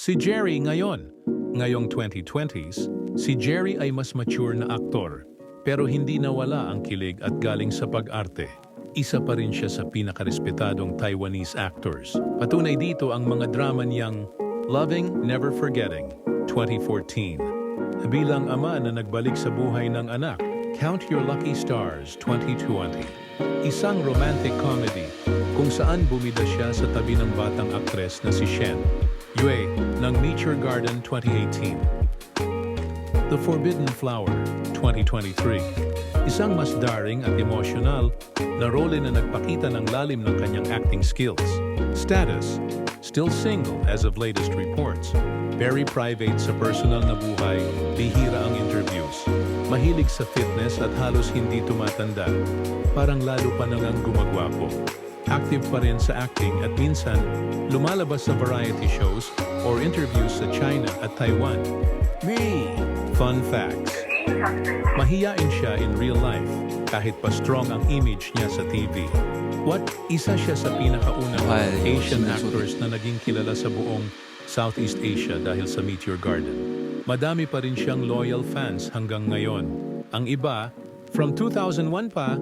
Si Jerry ngayon. Ngayong 2020s, si Jerry ay mas mature na aktor. Pero hindi nawala ang kilig at galing sa pag-arte. Isa pa rin siya sa pinakarespetadong Taiwanese actors. Patunay dito ang mga drama niyang Loving, Never Forgetting, 2014. Bilang ama na nagbalik sa buhay ng anak, Count Your Lucky Stars, 2020. Isang romantic comedy kung saan bumida siya sa tabi ng batang aktres na si Shen Yue ng Nature Garden 2018. The Forbidden Flower 2023. Isang mas daring at emosyonal na role na nagpakita ng lalim ng kanyang acting skills. Status, still single as of latest reports. Very private sa personal na buhay, bihira ang interviews. Mahilig sa fitness at halos hindi tumatanda. Parang lalo pa nang gumagwapo. Active pa rin sa acting at minsan lumalabas sa variety shows or interviews sa China at Taiwan. Me! Fun facts. Mahiyain siya in real life kahit pa strong ang image niya sa TV. What? Isa siya sa pinakaunang Ay, Asian actors na naging kilala sa buong Southeast Asia dahil sa Meteor Garden. Madami pa rin siyang loyal fans hanggang ngayon. Ang iba, from 2001 pa,